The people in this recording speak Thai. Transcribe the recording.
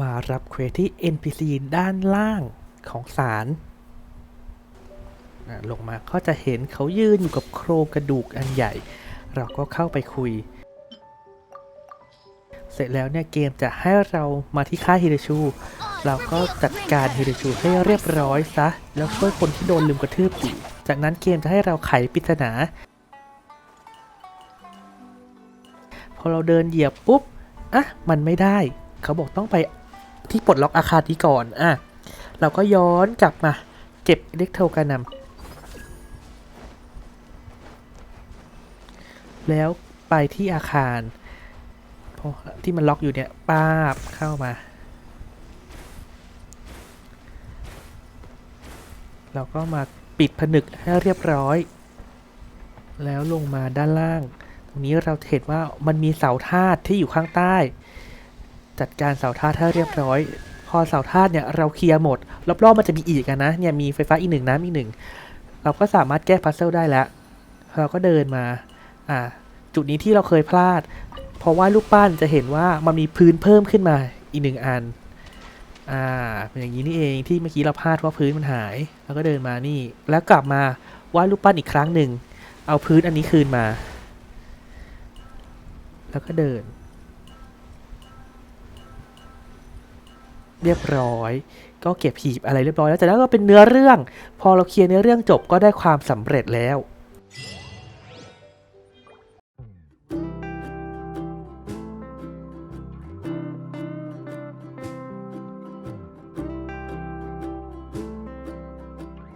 มารับเควสที่ NPC ด้านล่างของศาลลงมาก็จะเห็นเขายืนอยู่กับโครงกระดูกอันใหญ่ เราก็เข้าไปคุย เสร็จแล้วเนี่ยเกมจะให้เรามาที่ค่ายฮิเดชู เราก็จัดการฮิเดชูให้เรียบร้อยซะ แล้วช่วยคนที่โดนลืมกระทืบอยู่จากนั้นเกมจะให้เราไขปริศนา พอเราเดินเหยียบปุ๊บ อะ มันไม่ได้ เขาบอกต้องไป ที่ปลดล็อกอาคารนี้ก่อนอะเราก็ย้อนกลับมาเก็บอิเล็กโทรกานำแล้วไปที่อาคารที่มันล็อกอยู่เนี่ยป้าบเข้ามา เราก็มาปิดผนึกให้เรียบร้อย แล้วลงมาด้านล่าง ตรงนี้เราเห็นว่ามันมีเสาธาตุที่อยู่ข้างใต้ จัดการเสาธาตุให้เรียบร้อย พอเสาธาตุเนี่ยเราเคลียร์หมด รอบๆมันจะมีอีกนะเนี่ยมีไฟฟ้าอีกหนึ่งน้ำอีกหนึ่งเราก็สามารถแก้พัซเซิลได้แล้ว เราก็เดินมาอ่าจุดนี้ที่เราเคยพลาดพอว่ารูปปั้นจะเห็นว่ามันมีพื้นเพิ่มขึ้นมาอีกหนึ่งอันอ่าเป็นอย่างนี้นี่เองที่เมื่อกี้เราพลาดว่าพื้นมันหาย แล้วก็เดินมานี่ แล้วกลับมาวาดรูปปั้นอีกครั้งหนึ่ง เอาพื้นอันนี้คืนมา แล้วก็เดิน เรียบร้อย ก็เก็บหีบอะไรเรียบร้อยแล้วจากนั้นก็เป็นเนื้อเรื่อง พอเราเคลียร์เนื้อเรื่องจบก็ได้ความสำเร็จแล้ว「